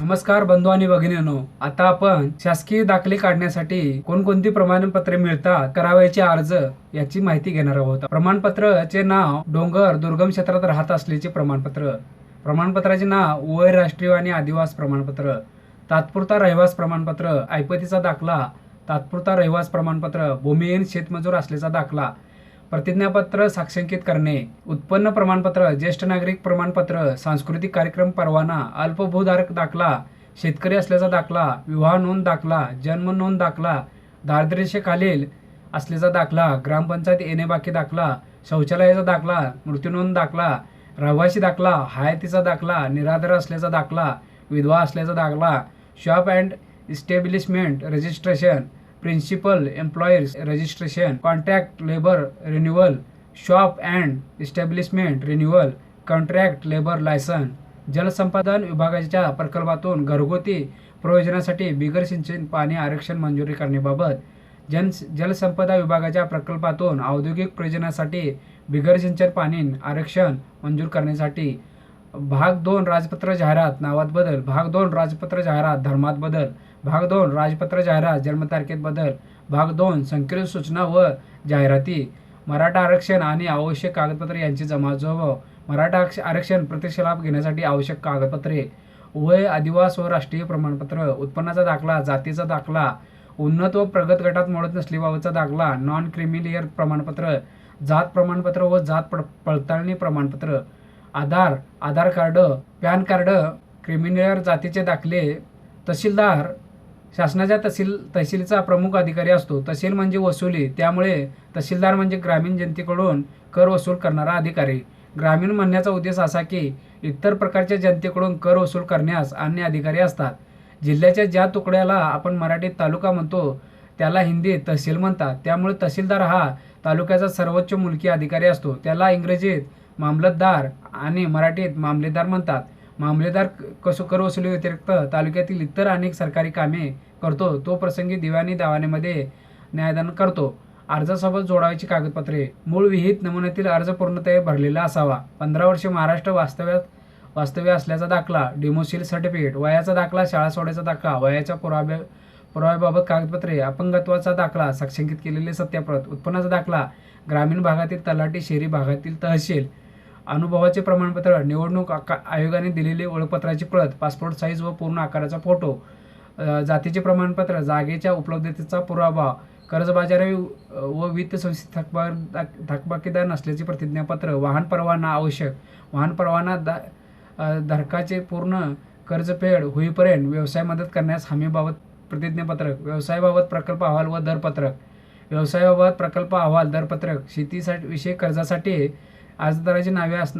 नमस्कार बंधू आणि भगिनीनो. आता आपण शासकीय दाखले काढण्यासाठी कोणकोणती प्रमाणपत्रे मिळतात करावयाचे अर्ज याची माहिती घेणार आहोत. प्रमाणपत्राचे नाव डोंगर दुर्गम क्षेत्रात राहत असल्याचे प्रमाणपत्र प्रमाणपत्राचे नाव वय राष्ट्रीय आणि आदिवास प्रमाणपत्र तात्पुरता रहिवास प्रमाणपत्र ऐपतीचा दाखला तात्पुरता रहिवास प्रमाणपत्र भूमिहीन शेतमजूर असल्याचा दाखला प्रतिज्ञापत्र साक्षांकित करणे उत्पन्न प्रमाणपत्र ज्येष्ठ नागरिक प्रमाणपत्र सांस्कृतिक कार्यक्रम परवाना अल्पभूधारक दाखला शेतकरी असल्याचा दाखला विवाह नोंद दाखला जन्म नोंद दाखला दारिद्र्यरेषेखालील असल्याचा दाखला ग्रामपंचायत येणे बाकी दाखला शौचालयाचा दाखला मृत्यू नोंद दाखला रहिवासी दाखला हयातीचा दाखला निराधार असल्याचा दाखला विधवा असल्याचा दाखला shop and establishment registration principal employers registration contract labour renewal shop and establishment renewal contract labour licence जलसंपादन विभागाच्या प्रकल्पातून घरगुती प्रयोजनासाठी बिगर सिंचन पाणी आरक्षण मंजुरी करण्याबाबत जन जलसंपदा विभागाच्या प्रकल्पातून औद्योगिक प्रयोजनासाठी बिगर सिंचन पाणी आरक्षण मंजूर करण्यासाठी भाग दोन राजपत्र जाहिरात नावात बदल भाग दोन राजपत्र जाहिरात धर्मात बदल. भाग दोन राजपत्र जाहिरात जन्मतारखेत बदल. भाग दोन संकीर्ण सूचना व जाहिराती. मराठा आरक्षण आणि आवश्यक कागदपत्रे यांची जमाजोब. मराठा आरक्ष- आरक्षण प्रत्यक्ष लाभ घेण्यासाठी आवश्यक कागदपत्रे. वय आदिवास व राष्ट्रीय प्रमाणपत्र. उत्पन्नाचा दाखला जातीचा दाखला. उन्नत व प्रगत गटात मोडत नसल्याबाबतचा दाखला. नॉन क्रिमिलियर प्रमाणपत्र. जात प्रमाणपत्र व जात पड पडताळणी प्रमाणपत्र. Aadhaar Aadhaar card PAN card criminal जातीचे दाखले. तहसीलदार शासनाच्या तहसील तहसीलचा प्रमुख अधिकारी असतो. तहसील म्हणजे वसुली. त्यामुळे तहसीलदार म्हणजे ग्रामीण जनतेकडून कर वसूल करणारा अधिकारी. ग्रामीण म्हणण्याचा उद्देश असा की इतर प्रकारच्या जनतेकडून कर वसूल करण्यास अन्य अधिकारी असतात. जिल्ह्याच्या ज्या तुकड्याला आपण मराठीत तालुका म्हणतो त्याला हिंदीत तहसील म्हणतात. त्यामुळे तहसीलदार हा तालुक्याचा सर्वोच्च मुलकी अधिकारी असतो. त्याला इंग्रजीत मामलतदार आणि मराठीत मामलेदार म्हणतात. मामलेदार कसो करवसुली व्यतिरिक्त तालुक्यातील इतर अनेक सरकारी कामे करतो तो प्रसंगी दिवाणी दावानेमध्ये न्यायदान करतो. अर्जासोबत जोडायची कागदपत्रे. मूळ विहित नमुन्यातील अर्ज पूर्णतया भरलेला असावा. पंधरा वर्षे महाराष्ट्र वास्तव्यात वास्तव्य असल्याचा दाखला डिमोसिल सर्टिफिकेट वयाचा दाखला शाळा सोडायचा दाखला वयाच्या पुराव्या पुराव्याबाबत कागदपत्रे अपंगत्वाचा दाखला साक्षांकित केलेले सत्याप्रत उत्पन्नाचा दाखला ग्रामीण भागातील तलाठी शहरी भागातील तहसील अनुभवाचे प्रमाणपत्र निवडणूक आका आयोगाने दिलेले ओळखपत्राची प्रत पासपोर्ट साईज व पूर्ण आकाराचा फोटो जातीचे प्रमाणपत्र जागेच्या उपलब्धतेचा पुरावा कर्जबाजारी व वित्त संस्थेत थकबा थकबाकीदार नसल्याचे प्रतिज्ञापत्र वाहन परवाना आवश्यक वाहन परवाना दा धारकाचे पूर्ण कर्जफेड होईपर्यंत व्यवसाय मदत करण्यास हमीबाबत प्रतिज्ञापत्रक व्यवसायाबाबत प्रकल्प अहवाल व दरपत्रक व्यवसायाबाबत प्रकल्प अहवाल दरपत्रक शेतीसाठी विषयक कर्जासाठी अर्जदाराची नावे अस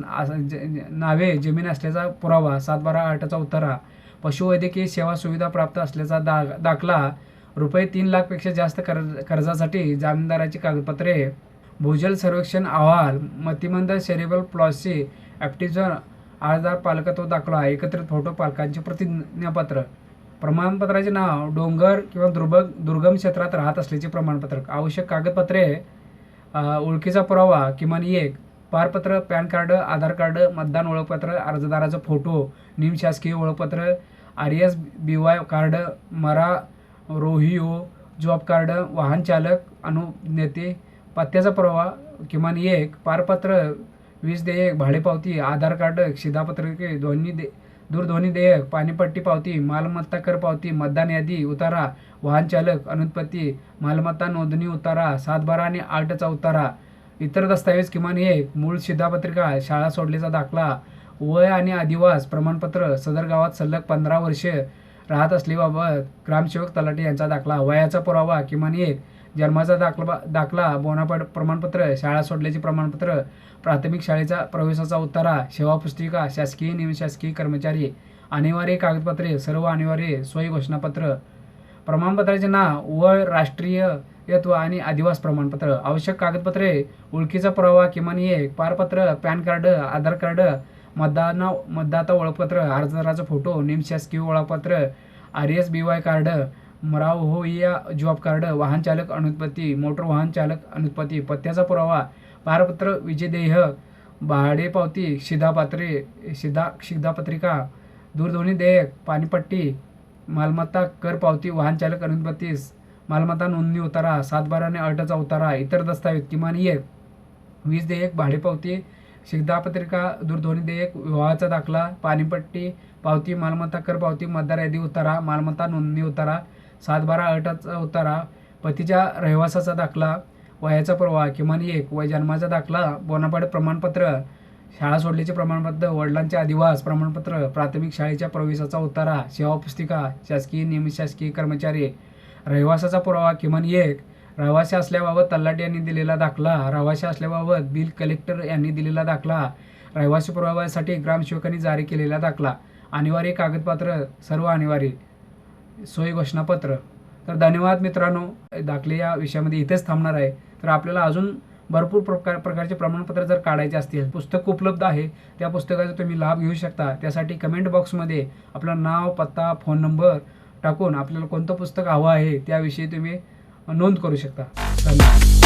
नावे जमीन असल्याचा पुरावा सात बारा आठचा उतारा पशुवैद्यकीय सेवा सुविधा प्राप्त असल्याचा दा दाखला रुपये तीन लाखपेक्षा जास्त कर्ज कर्जासाठी जामीनदाराची कागदपत्रे भूजल सर्वेक्षण अहवाल मतिमंद सेरेबल प्लॉसी ॲप्टिझन अर्जदार पालकत्व दाखला एकत्रित फोटो पालकांचे प्रतिज्ञापत्र. प्रमाणपत्राचे नाव डोंगर किंवा दुर्बग दुर्गम क्षेत्रात राहत असल्याचे प्रमाणपत्र आवश्यक कागदपत्रे ओळखीचा पुरावा किमान एक पारपत्र पॅन कार्ड आधार कार्ड मतदान ओळखपत्र अर्जदाराचा फोटो निमशासकीय ओळखपत्र R S B Y card मरा रोहिओ जॉब कार्ड वाहन चालक अनुज्ञते पत्त्याचा प्रवाह किमान एक पारपत्र वीज देयक भाडेपावती आधार कार्ड शिधापत्रके ध्वनी दे दूरध्वनी देयक पाणीपट्टी पावती मालमत्ता कर पावती मतदान यादी उतारा वाहन चालक अनुत्पत्ती मालमत्ता नोंदणी उतारा सातबारा आणि आठचा उतारा इतर दस्तऐवज किमान एक मूळ शिधापत्रिका शाळा सोडल्याचा दाखला वय आणि आदिवास प्रमाणपत्र सदर गावात सलग पंधरा वर्षे राहत असलेबाबत ग्रामसेवक तलाठी यांचा दाखला. वयाचा पुरावा किमान एक जन्माचा दाखला दाखला बोनापाड प्रमाणपत्र शाळा सोडल्याचे प्रमाणपत्र प्राथमिक शाळेचा प्रवेशाचा उत्तारा सेवा पुस्तिका शासकीय निमशासकीय कर्मचारी अनिवार्य कागदपत्रे सर्व अनिवार्य सोयी घोषणापत्र. प्रमाणपत्राचे नाव वय यत्व आणि आदिवास प्रमाणपत्र आवश्यक कागदपत्रे ओळखीचा पुरावा किमान एक पारपत्र पॅन कार्ड आधार कार्ड मतदान मतदाता ओळखपत्र अर्जदाराचा फोटो निमशासकीय ओळखपत्र R S B Y card मराव हो या जॉब कार्ड वाहन चालक अनुत्पत्ती मोटर वाहन चालक अनुत्पत्ती पत्त्याचा पुरावा पारपत्र विजेदेह भाडेपावती भाडे शिधापात्रे शिधा शिधापत्रिका दूरध्वनी देयक पाणीपट्टी मालमत्ता कर पावती वाहन चालक अनुत्पत्तीस मालमत्ता नोंदणी उतारा सातबारा आणि अटचा उतारा इतर दस्तावेज किमान एक वीज देयक भाडेपावती शिधापत्रिका दूरध्वनी देयक विवाहाचा दाखला पाणीपट्टी पावती मालमत्ता कर पावती मतदार यादी उतारा मालमत्ता नोंदणी उतारा सातबारा अटाचा उतारा पतीच्या रहिवासाचा दाखला वयाचा प्रवाह किमान एक वय जन्माचा दाखला बोनापाड प्रमाणपत्र शाळा सोडल्याचे प्रमाणपत्र वडिलांचे अधिवास प्रमाणपत्र प्राथमिक शाळेच्या प्रवेशाचा उतारा सेवा पुस्तिका शासकीय नियमित शासकीय कर्मचारी रहिवासाचा पुरावा किमान एक. रहिवासी असल्याबाबत तलाठी यांनी दिलेला दाखला रहिवासी असल्याबाबत बिल कलेक्टर यांनी दिलेला दाखला रहिवासी पुराव्यासाठी ग्रामसेवकांनी जारी केलेला दाखला. अनिवार्य कागदपत्र सर्व अनिवार्य. सोयी घोषणापत्र. तर धन्यवाद मित्रांनो दाखले या विषयामध्ये इथेच थांबणार आहे. तर आपल्याला अजून भरपूर प्रकार प्रकारचे प्रमाणपत्र जर काढायचे असतील पुस्तक उपलब्ध आहे त्या पुस्तकाचा तुम्ही लाभ घेऊ शकता. त्यासाठी कमेंट बॉक्समध्ये आपलं नाव पत्ता फोन नंबर टाकून आपल्याला कोणतं पुस्तक हवं आहे त्याविषयी तुम्ही नोंद करू शकता. धन्यवाद.